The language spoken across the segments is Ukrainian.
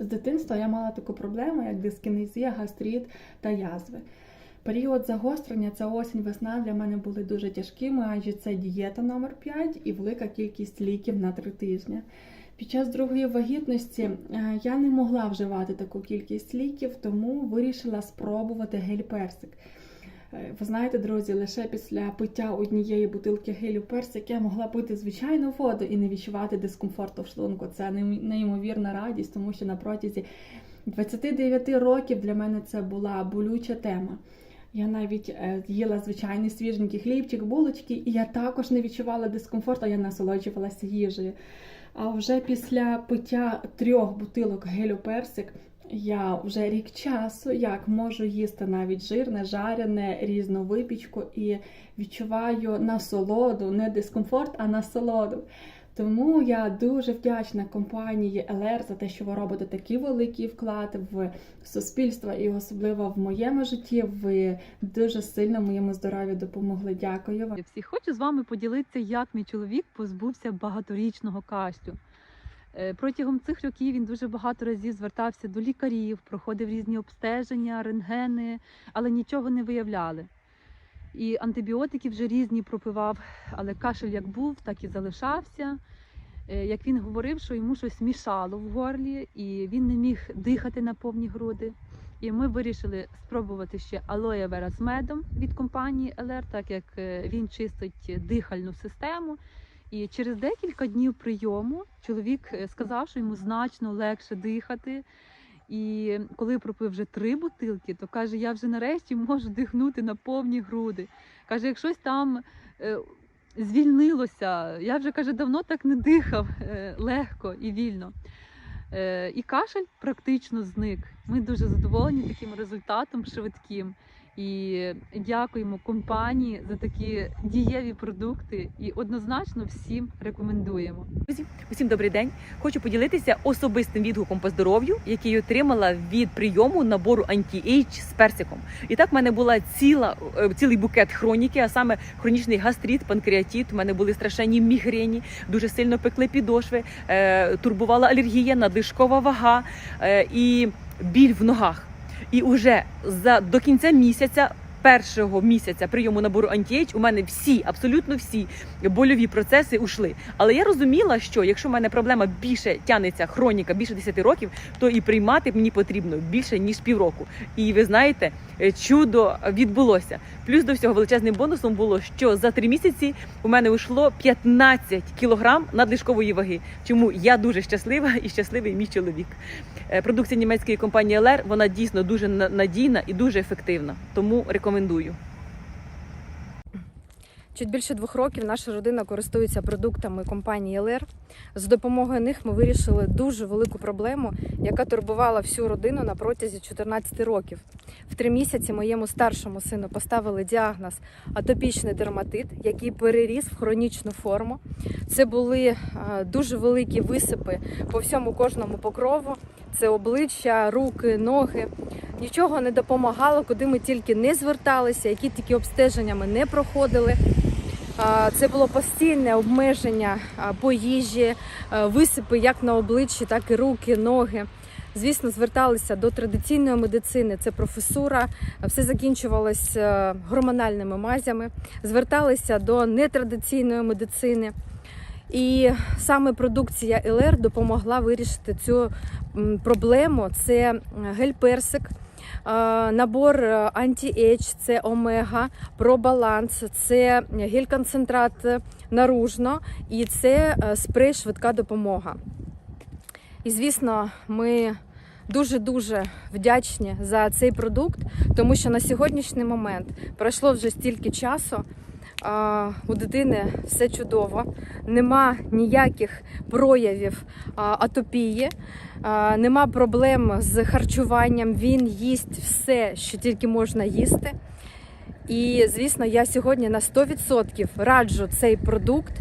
З дитинства я мала таку проблему, як дискінезія, гастрит та язви. Період загострення, це осінь, весна для мене були дуже тяжкими, адже це дієта номер 5 і велика кількість ліків на три тижні. Під час другої вагітності е, я не могла вживати таку кількість ліків, тому вирішила спробувати гель-персик. Е, Ви знаєте, друзі, лише після пиття однієї бутилки гелю персик я могла пити звичайну воду і не відчувати дискомфорту в шлунку. Це неймовірна радість, тому що на протязі 29 років для мене це була болюча тема. Я навіть е, їла звичайний свіженький хлібчик, булочки, і я також не відчувала дискомфорту, я насолоджувалася їжею. А вже після пиття трьох бутилок гелю персик я вже рік часу як можу їсти навіть жирне, жарене, різну випічку і відчуваю насолоду, не дискомфорт, а насолоду. Тому я дуже вдячна компанії ЛР за те, що ви робите такий великий вклад в суспільство і особливо в моєму житті. Ви дуже сильно моєму здоров'ю допомогли. Дякую вам. Я всі хочу з вами поділитися, як мій чоловік позбувся багаторічного кашлю. Е, Протягом цих років він дуже багато разів звертався до лікарів, проходив різні обстеження, рентгени, але нічого не виявляли. І антибіотики вже різні пропивав, але кашель як був, так і залишався. Е, Як він говорив, що йому щось мішало в горлі, і він не міг дихати на повні груди. І ми вирішили спробувати ще алоє вера з медом від компанії ЛР, так як е, він чистить дихальну систему. І через декілька днів прийому чоловік е, сказав, що йому значно легше дихати. І коли пропив вже три бутилки, то каже, я вже нарешті можу дихнути на повні груди. Каже, як щось там е, звільнилося, я вже каже, давно так не дихав е, легко і вільно. І кашель практично зник. Ми дуже задоволені таким результатом швидким. І дякуємо компанії за такі дієві продукти і однозначно всім рекомендуємо. Друзі, усім добрий день. Хочу поділитися особистим відгуком по здоров'ю, який отримала від прийому набору анті-ейдж з персиком. І так в мене була ціла е, цілий букет хроніки, а саме хронічний гастрит, панкреатит. У мене були страшенні мігрені, дуже сильно пекли підошви, е, турбувала алергія, надлишкова вага е, і біль в ногах. І уже за до кінця місяця. Першого місяця прийому набору антіейдж у мене всі, абсолютно всі больові процеси ушли. Але я розуміла, що якщо в мене проблема більше тянеться хроніка, більше 10 років, то і приймати мені потрібно більше ніж півроку. І ви знаєте, е, чудо відбулося. Плюс до всього величезним бонусом було, що за три місяці у мене ушло 15 кілограм надлишкової ваги. Чому я дуже щаслива і щасливий мій чоловік. Е, Продукція німецької компанії LR, вона дійсно дуже надійна і дуже ефективна. Тому рекомендую. Чуть більше двох років наша родина користується продуктами компанії ЛР. З допомогою них ми вирішили дуже велику проблему, яка турбувала всю родину на протязі 14 років. В три місяці моєму старшому сину поставили діагноз атопічний дерматит, який переріс в хронічну форму. Це були е, дуже великі висипи по всьому кожному покрову. Це обличчя, руки, ноги. Нічого не допомагало, куди ми тільки не зверталися, які тільки обстеження ми не проходили. Це було постійне обмеження по їжі, висипи як на обличчі, так і руки, ноги. Звісно, зверталися до традиційної медицини, це професура, все закінчувалось е, гормональними мазями, зверталися до нетрадиційної медицини. І саме продукція ЛР допомогла вирішити цю проблему. Це гель-персик, е, набор анті-ейдж, це омега, пробаланс, це гель-концентрат наружно і це е, спрей швидка допомога. І звісно, ми дуже-дуже вдячні за цей продукт, тому що на сьогоднішній момент пройшло вже стільки часу. У дитини все чудово, нема ніяких проявів атопії, нема проблем з харчуванням. Він їсть все, що тільки можна їсти. І звісно, я сьогодні на 100% раджу цей продукт,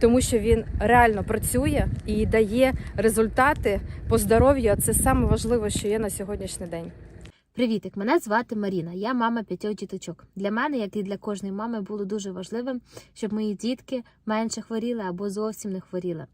тому що він реально працює і дає результати по здоров'ю. Це саме важливе, що є на сьогоднішній день. Привітик, мене звати Маріна. Я мама п'ятьох діточок. Для мене, як і для кожної мами, було дуже важливим, щоб мої дітки менше хворіли або зовсім не хворіли.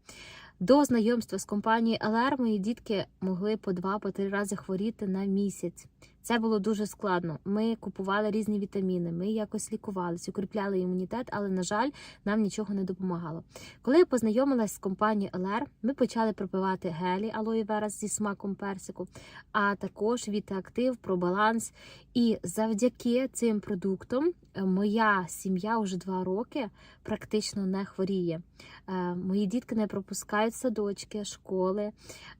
До знайомства з компанією ЛР мої дітки могли по два по три рази хворіти на місяць. Це було дуже складно. Ми купували різні вітаміни, ми якось лікувалися, укріпляли імунітет, але на жаль, нам нічого не допомагало. Коли я познайомилась з компанією ЛР, ми почали пропивати гелі алої вера зі смаком персику, а також Вітаактив, Пробаланс. І завдяки цим продуктам е, моя сім'я вже два роки практично не хворіє. Е, Мої дітки не пропускають садочки, школи.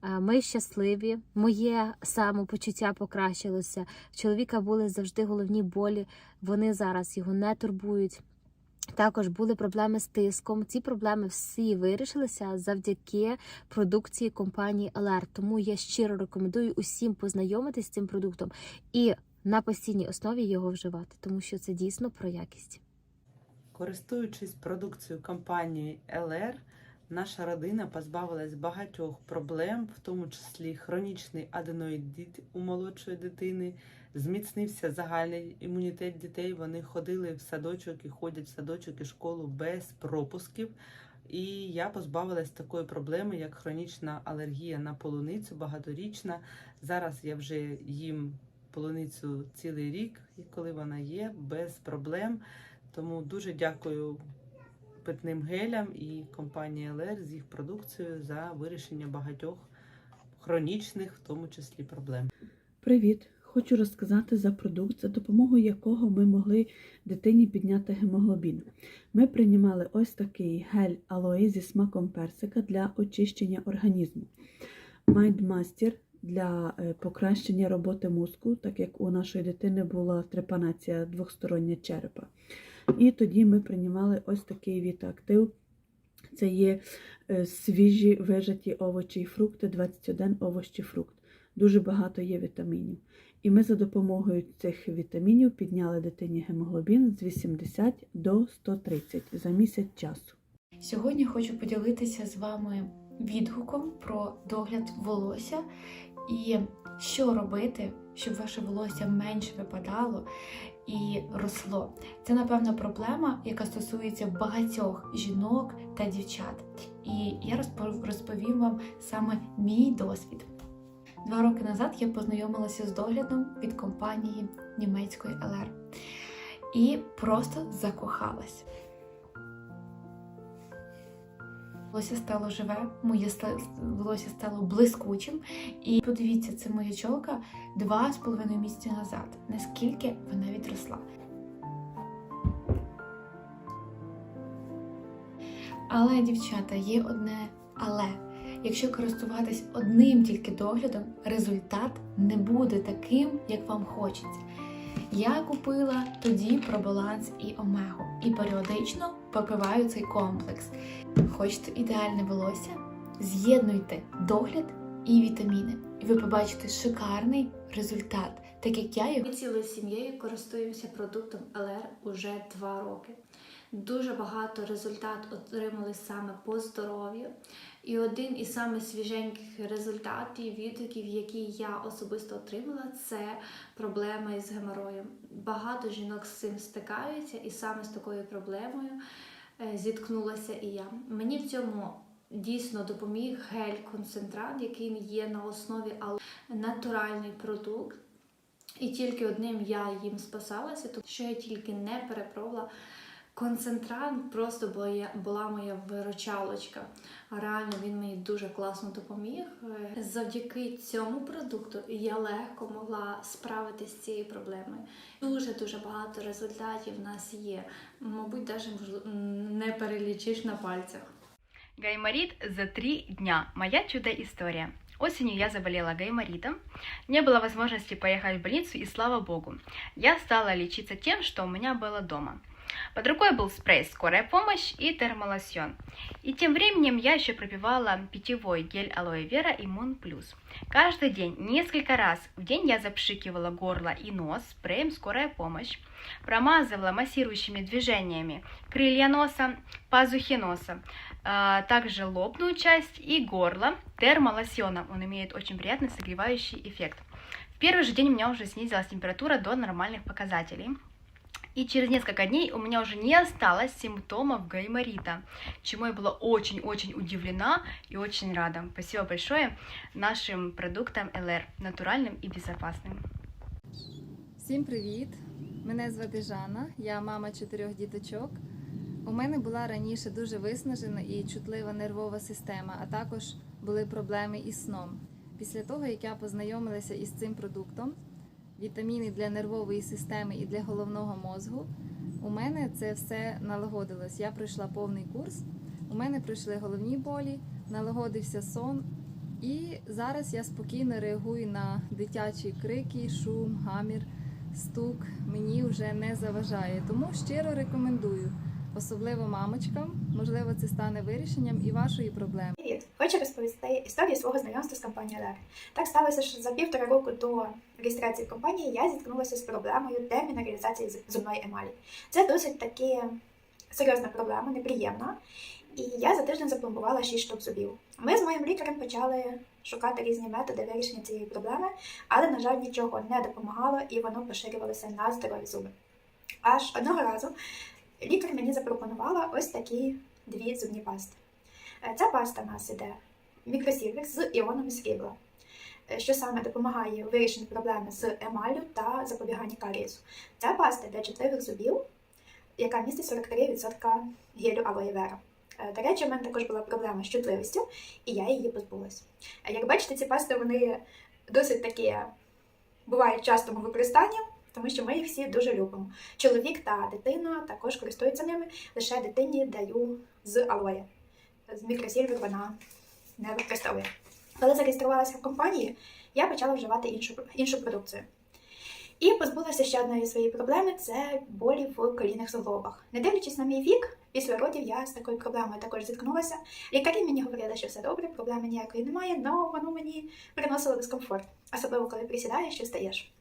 Е, Ми щасливі. Моє самопочуття покращилося. В чоловіка були завжди головні болі. Вони зараз його не турбують. Також були проблеми з тиском. Ці проблеми всі вирішилися завдяки продукції компанії LR. Тому я щиро рекомендую усім познайомитись з цим продуктом і на постійній основі його вживати, тому що це дійсно про якість. Користуючись продукцією компанії LR, наша родина позбавилась багатьох проблем, в тому числі хронічний аденоїдит у молодшої дитини, зміцнився загальний імунітет дітей. Вони ходили в садочок і ходять в садочок і школу без пропусків. І я позбавилась такої проблеми, як хронічна алергія на полуницю, багаторічна. Зараз я вже їм полуницю цілий рік, і коли вона є, без проблем. Тому дуже дякую питним гелям і компанії ЛР з їх продукцією за вирішення багатьох хронічних, в тому числі, проблем. Привіт! Хочу розказати за продукт, за допомогою якого ми могли дитині підняти гемоглобін. Ми приймали ось такий гель алої зі смаком персика для очищення організму. Майндмастер для е, покращення роботи мозку, так як у нашої дитини була трепанація двостороння черепа. І тоді ми приймали ось такий вітаактив. Це є е, свіжі вижаті овочі і фрукти, 21 овощі фрукт. Дуже багато є вітамінів. І ми за допомогою цих вітамінів підняли дитині гемоглобін з 80 до 130 за місяць часу. Сьогодні хочу поділитися з вами відгуком про догляд волосся і що робити, щоб ваше волосся менше випадало і росло. Це, напевно, проблема, яка стосується багатьох жінок та дівчат. І я розповім вам саме мій досвід. Два роки назад я познайомилася з доглядом від компанії німецької LR і просто закохалась. Волосся стало живе, моє волосся стало блискучим. І подивіться, це моя чолка два з половиною місяці назад. Наскільки вона відросла. Але, дівчата, є одне але. Якщо користуватись одним тільки доглядом, результат не буде таким, як вам хочеться. Я купила тоді пробаланс і омегу і періодично попиваю цей комплекс. Хочете ідеальне волосся? З'єднуйте догляд і вітаміни, і ви побачите шикарний результат, так як я його цілою сім'єю користуємося продуктом ЛР уже два роки. Дуже багато результат отримали саме по здоров'ю. І один із самих свіженьких результатів, відгуків, які я особисто отримала, це проблема із геморроєм. Багато жінок з цим стикаються, і саме з такою проблемою е, зіткнулася і я. Мені в цьому дійсно допоміг гель-концентрат, який є на основі ал- натуральний продукт. І тільки одним я їм спасалася, тому що я тільки не перепробувала концентрат, просто була моя виручалочка. Реально він мені дуже класно допоміг. Завдяки цьому продукту я легко могла справитися з цією проблемою. Дуже дуже багато результатів в нас є. Мабуть, навіть не перелічиш на пальцях. Гайморит за три дня. Моя чудо-история. Осенью я заболела гайморитом. Не было возможности поехать в больницу, и слава богу. Я стала лечиться тем, что у меня было дома. Под рукой был спрей «Скорая помощь» и термолосьон. И тем временем я еще пропивала питьевой гель алоэ вера Иммун Плюс. Каждый день, несколько раз в день я запшикивала горло и нос спреем «Скорая помощь», промазывала массирующими движениями крылья носа, пазухи носа, а, также лобную часть и горло термолосьоном. Он имеет очень приятный согревающий эффект. В первый же день у меня уже снизилась температура до нормальных показателей. И через несколько дней у меня уже не осталось симптомов гайморита, чему я была очень-очень удивлена и очень рада. Спасибо большое нашим продуктам ЛР, натуральным и безопасным. Всім привіт! Мене звати Жанна, я мама чотирьох діточок. У мене була раніше дуже виснажена і чутлива нервова система, а також були проблеми із сном. Після того, як я познайомилася із цим продуктом, вітаміни для нервової системи і для головного мозку, у мене це все налагодилось. Я пройшла повний курс. У мене пройшли головні болі, налагодився сон, і зараз я спокійно реагую на дитячі крики, шум, гамір стук мені вже не заважає. Тому щиро рекомендую, особливо мамочкам. Можливо, це стане вирішенням і вашої проблеми. Привіт! Хочу розповісти історію свого знайомства з компанією LR. Так сталося, що за півтора року до реєстрації компанії я зіткнулася з проблемою демінералізації з- зубної емалі. Це досить таки серйозна проблема, неприємна. І я за тиждень запломбувала 6 штук зубів. Ми з моїм лікарем почали шукати різні методи вирішення цієї проблеми, але, на жаль, нічого не допомагало і воно поширювалося на здорові зуби. Аж одного разу лікар мені запропонувала ось такі дві зубні пасти. Е, Ця паста в нас іде мікросілвер з іонами срібла, е, що саме допомагає у вирішенні проблеми з емаллю та запобіганні карієсу. Ця паста для чутливих зубів, яка містить 43% гелю алоє вера. Е, До речі, у мене також була проблема з чутливістю, і я її позбулась. Як бачите, ці пасти вони досить такі бувають в частому використанні, тому що ми їх всі дуже любимо. Чоловік та дитина також користуються ними. Лише дитині даю з алоє з мікросільвер вона не використовує. Коли зареєструвалася в компанії, я почала вживати іншу, іншу продукцію. І позбулася ще одної своєї проблеми це болі в колінних суглобах. Не дивлячись на мій вік, після родів я з такою проблемою також зіткнулася. Лікарі мені говорили, що все добре, проблеми ніякої немає, але воно мені приносило дискомфорт, особливо коли присідаєш чи стаєш.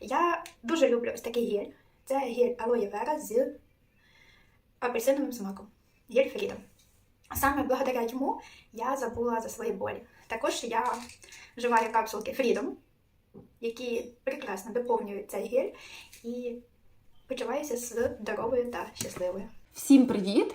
Я дуже люблю ось такий гель. Це гель алоє вера з апельсиновим смаком. Гель Freedom. Саме благодаря йому я забула за свої болі. Також я вживаю капсулки Freedom, які прекрасно доповнюють цей гель і почуваюся здоровою та щасливою. Всім привіт!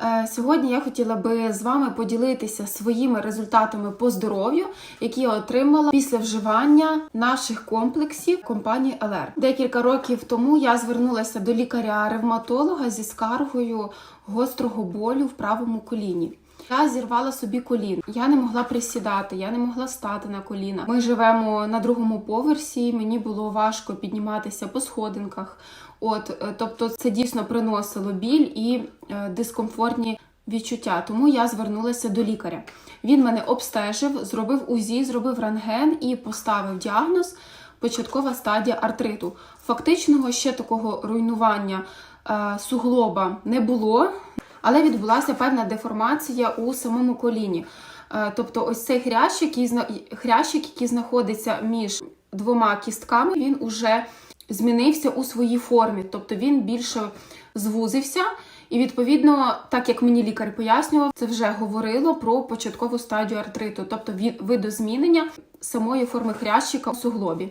Е, Сьогодні я хотіла би з вами поділитися своїми результатами по здоров'ю, які я отримала після вживання наших комплексів компанії LR. Декілька років тому я звернулася до лікаря-ревматолога зі скаргою гострого болю в правому коліні. Я зірвала собі колін. Я не могла присідати, я не могла стати на коліна. Ми живемо на другому поверсі. Мені було важко підніматися по сходинках. От, е, тобто, це дійсно приносило біль і е, дискомфортні відчуття. Тому я звернулася до лікаря. Він мене обстежив, зробив УЗІ, зробив рентген і поставив діагноз початкова стадія артриту. Фактичного ще такого руйнування е, суглоба не було, але відбулася певна деформація у самому коліні. Е, Тобто, ось цей хрящик, який, хрящик, який знаходиться між двома кістками, він уже змінився у своїй формі, тобто він більше звузився. І відповідно, так як мені лікар пояснював, це вже говорило про початкову стадію артриту, тобто від видозмінення самої форми хрящика у суглобі.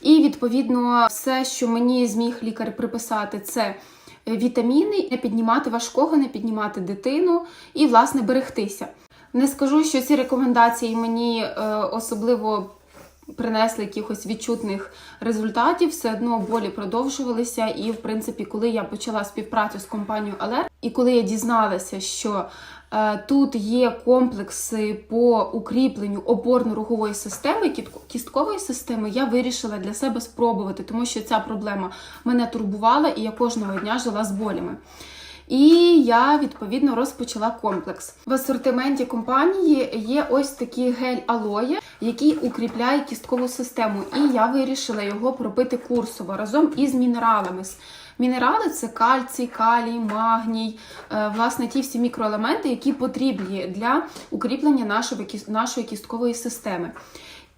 І відповідно, все, що мені зміг лікар приписати, це вітаміни, не піднімати важкого, не піднімати дитину і, власне, берегтися. Не скажу, що ці рекомендації мені е, особливо принесли якихось відчутних результатів, все одно болі продовжувалися. І, в принципі, коли я почала співпрацю з компанією Алер, і коли я дізналася, що е, тут є комплекси по укріпленню опорно-рухової системи, кісткової системи, я вирішила для себе спробувати, тому що ця проблема мене турбувала, і я кожного дня жила з болями. І я відповідно розпочала комплекс. В асортименті компанії є ось такий гель алоє, який укріпляє кісткову систему. І я вирішила його пропити курсово разом із мінералами. Мінерали це кальцій, калій, магній, е, власне, ті всі мікроелементи, які потрібні для укріплення нашої, кіс- кісткової системи.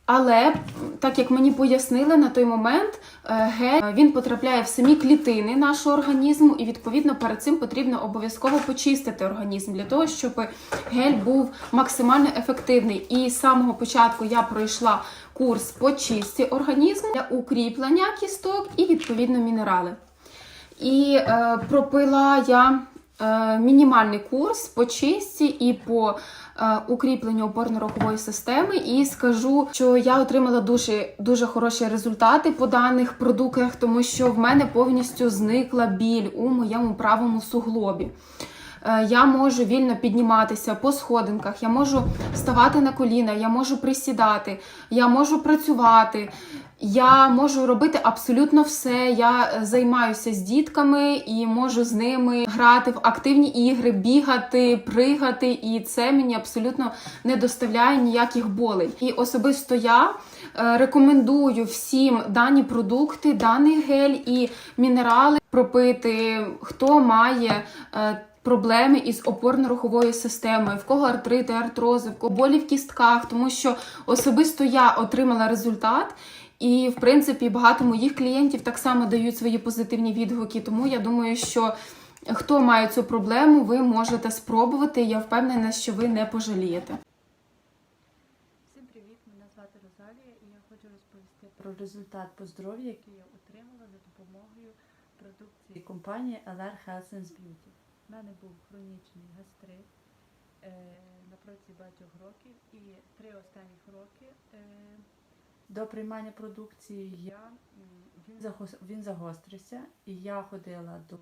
Але так як мені пояснили на той момент, е, гель він потрапляє в самі клітини нашого організму, і відповідно перед цим потрібно обов'язково почистити організм для того, щоб гель був максимально ефективний. І з самого початку я пройшла курс по чисті організму для укріплення кісток і відповідно мінерали. І е, пропила я е, мінімальний курс по чисті і по е, укріпленню опорно-рухової системи. І скажу, що я отримала дуже, дуже хороші результати по даних продуктах, тому що в мене повністю зникла біль у моєму правому суглобі. Е, Я можу вільно підніматися по сходинках, я можу ставати на коліна, я можу присідати, я можу працювати, я можу робити абсолютно все. Я е, займаюся з дітками і можу з ними грати в активні ігри, бігати, пригати, і це мені абсолютно не доставляє ніяких болей. І особисто я е, рекомендую всім дані продукти, даний гель і мінерали пропити, хто має. е, Проблеми із опорно-руховою системою, в кого артрити, артрози, в кого болі в кістках, тому що особисто я отримала результат, і в принципі багато моїх клієнтів так само дають свої позитивні відгуки. Тому я думаю, що хто має цю проблему, ви можете спробувати. Я впевнена, що ви не пожалієте. Всім привіт! Мене звати Розалія і я хочу розповісти про результат по здоров'ю, який я отримала за допомогою продукції компанії LR Health Beauty. У мене був хронічний гастрит е, на протязі багатьох років і три останніх роки е, до приймання продукції я, він, він загострився і я ходила до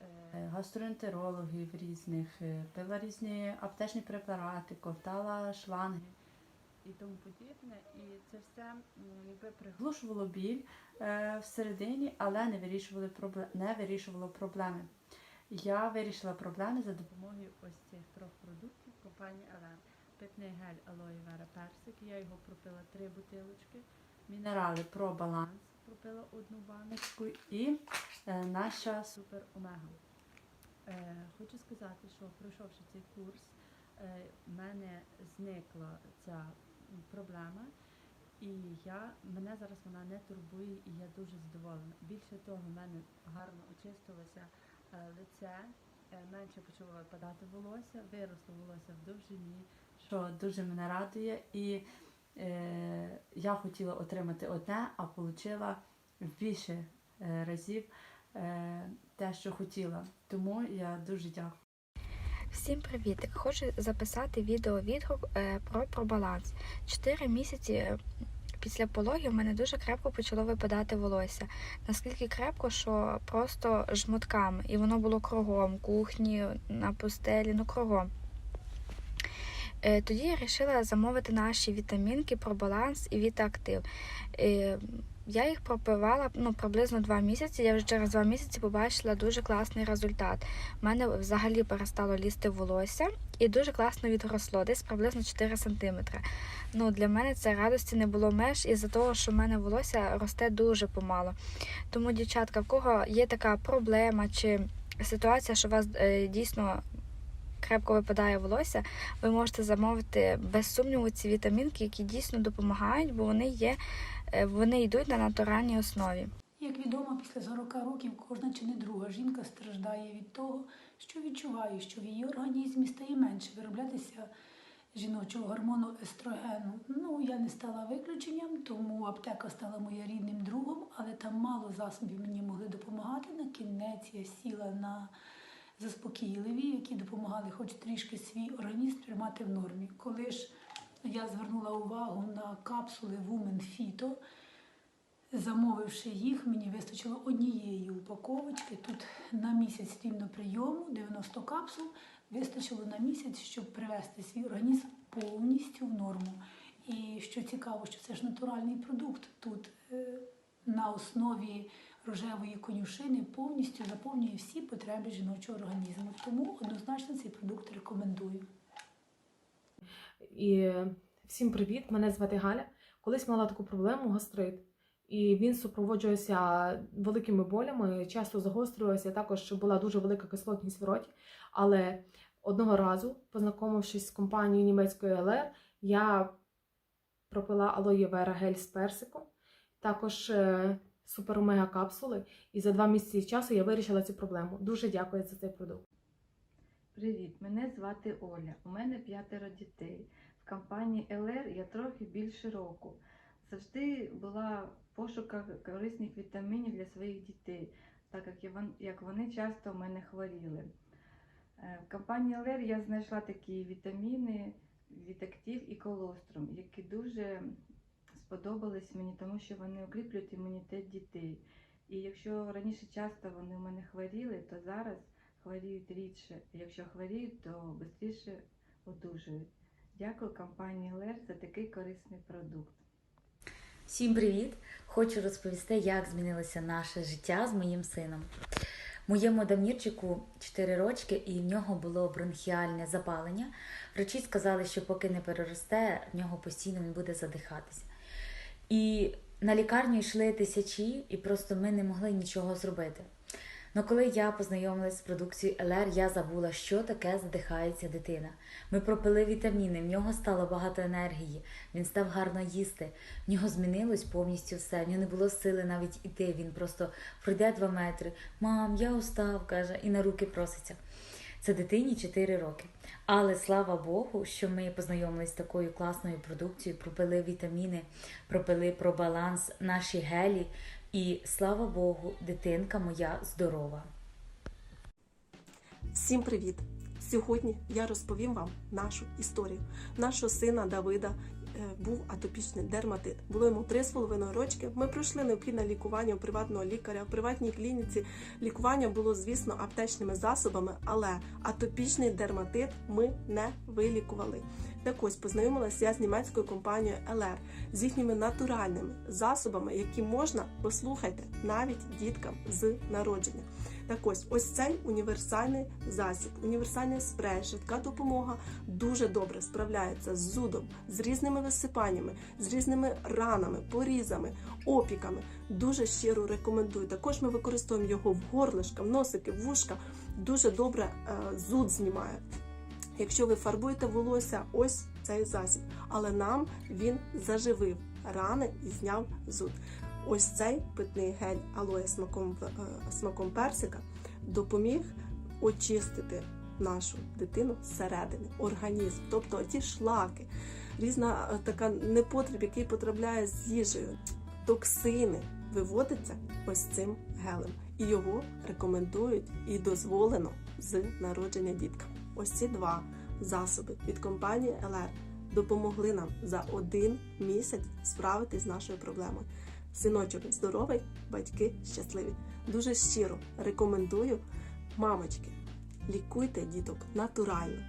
е, гастроентерологів різних, е, пила різні аптечні препарати, ковтала шланги і тому подібне. І це все якби приглушувало біль е, всередині, але не вирішувало, проблем, не вирішувало проблеми. Я вирішила проблеми за допомогою ось цих трьох продуктів компанії Елен. Питний гель Алоє Вера Персик. Я його пропила три бутилочки. Мінерали Про Баланс пропила одну баночку і е, наша Супер Омега. Е, хочу сказати, що пройшовши цей курс, е, мене зникла ця проблема, і я, мене зараз вона не турбує, і я дуже задоволена. Більше того, в мене гарно очистилося е, лице, е, менше почало випадати волосся, виросло волосся в довжині, що дуже мене радує. І е, я хотіла отримати одне, а отримала в більше е, разів е, те, що хотіла. Тому я дуже дякую. Всім привіт! Хочу записати відео-відгук е, про пробаланс. Чотири місяці е, після пологів мене дуже крепко почало випадати волосся. Наскільки крепко, що просто жмутками. І воно було кругом, кухні, на пустелі, ну кругом. Е, Тоді я вирішила замовити наші вітамінки пробаланс і вітаактив. Е, Я їх пропивала ну, приблизно два місяці. Я вже через два місяці побачила дуже класний результат. У мене взагалі перестало лізти волосся і дуже класно відросло, десь приблизно 4 см. Ну, для мене це радості не було меж із-за того, що в мене волосся росте дуже помало. Тому, дівчатка, в кого є така проблема чи ситуація, що у вас е, дійсно крепко випадає волосся, ви можете замовити без сумніву ці вітамінки, які дійсно допомагають, бо вони є, е, вони йдуть на натуральній основі. Як відомо, після 40 років кожна чи не друга жінка страждає від того, що відчуває, що в її організмі стає менше вироблятися жіночого гормону естрогену. Ну, я не стала виключенням, тому аптека стала моя рідним другом, але там мало засобів мені могли допомагати. На кінець я сіла на заспокійливі, які допомагали хоч трішки свій організм тримати в нормі. Коли ж я звернула увагу на капсули Women Phyto, Замовивши їх, мені вистачило однієї упаковочки. Тут на місяць рівно прийому, 90 капсул, вистачило на місяць, щоб привести свій організм повністю в норму. І що цікаво, що це ж натуральний продукт. Тут е, на основі рожевої конюшини повністю заповнює всі потреби жіночого організму. Тому однозначно цей продукт рекомендую. І всім привіт! Мене звати Галя. Колись мала таку проблему гастрит. І він супроводжувався великими болями, часто загострювався. Також була дуже велика кислотність в роті. Але одного разу, познайомившись з компанією німецької ЛР, я пропила алоє вера гель з персиком, також супер омега капсули. І за два місяці часу я вирішила цю проблему. Дуже дякую за цей продукт. Привіт, мене звати Оля. У мене п'ятеро дітей. В компанії ЛР я трохи більше року. Завжди була в пошуках корисних вітамінів для своїх дітей. так як вони часто мене хворіли. Е, В компанії Лер я знайшла такі вітаміни Вітактив і колострум, які дуже сподобались мені, тому що вони укріплюють імунітет дітей. І якщо раніше часто вони в мене хворіли, то зараз хворіють рідше. Якщо хворіють, то швидше одужують. Дякую компанії Лер за такий корисний продукт. Всім привіт! Хочу розповісти, як змінилося наше життя з моїм сином. Моєму Дамірчику 4 рочки, і в нього було бронхіальне запалення. Врачі сказали, що поки не переросте, в нього постійно він буде задихатися. І на лікарню йшли тисячі, і просто ми не могли нічого зробити. Ну коли я познайомилася з продукцією ЛР, я забула, що таке задихається дитина. Ми пропили вітаміни, в нього стало багато енергії, він став гарно їсти, в нього змінилось повністю все. В нього не було сили навіть іти. Він просто пройде два метри. Мам, я устав, каже, і на руки проситься. Це дитині 4 роки. Але слава Богу, що ми познайомилися з такою класною продукцією, пропили вітаміни, пропили про баланс наші гелі. І слава Богу, дитинка моя здорова. Всім привіт! Сьогодні я розповім вам нашу історію. Нашого сина Давида був атопічний дерматит. Було йому 3,5 рочки. Ми пройшли необхідне лікування у приватного лікаря. В приватній клініці лікування було, звісно, аптечними засобами, але атопічний дерматит ми не вилікували. Так ось познайомилася я з німецькою компанією LR, з їхніми натуральними засобами, які можна, послухайте, навіть діткам з народження. Так ось, ось цей універсальний засіб, універсальний спрей, швидка допомога дуже добре справляється з зудом, з різними висипаннями, з різними ранами, порізами, опіками. Дуже щиро рекомендую. Також ми використовуємо його в горлишка, в носики, в вушка. Дуже добре е, зуд знімає. Якщо ви фарбуєте волосся, ось цей засіб. Але нам він заживив рани і зняв зуд. Ось цей питний гель алоє смаком, е, смаком персика допоміг очистити нашу дитину зсередини, організм, тобто ті шлаки, різна е, така непотріб, який потрапляє з їжею, токсини виводиться ось цим гелем. І його рекомендують і дозволено з народження діткам. Ось ці два засоби від компанії LR допомогли нам за один місяць справитись з нашою проблемою. Синочок здоровий, батьки щасливі. Дуже щиро рекомендую, мамочки, лікуйте діток натурально.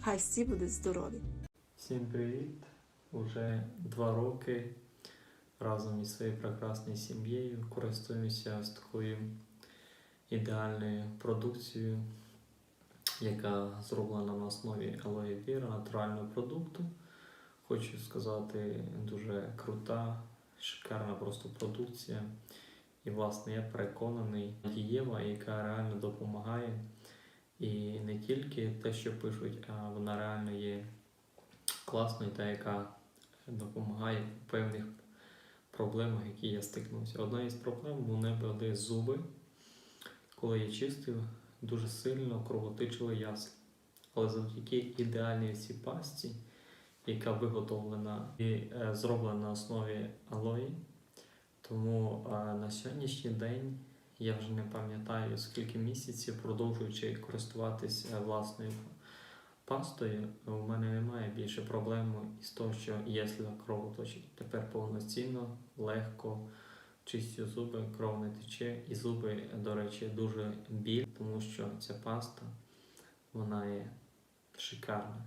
Хай всі будуть здорові. Всім привіт! Уже два роки разом із своєю прекрасною сім'єю користуємося з такою ідеальною продукцією, яка зроблена на основі алоє віра, натурального продукту. Хочу сказати, дуже крута, шикарна просто продукція. І, власне, я переконаний, дієва, яка реально допомагає. І не тільки те, що пишуть, а вона реально є класною та яка допомагає в певних проблемах, які я стикнувся. Одна із проблем у мене були зуби. Коли я чистив, дуже сильно кровотичили ясли. Але завдяки ідеальній цій пасті, яка виготовлена і е, зроблена на основі алої, тому е, на сьогоднішній день я вже не пам'ятаю скільки місяців, продовжуючи користуватися власною пастою, у мене немає більше проблем із того, що ясла кров точить. Тепер повноцінно, легко чистю зуби, кров не тече, і зуби, до речі, дуже біль, тому що ця паста вона є шикарна.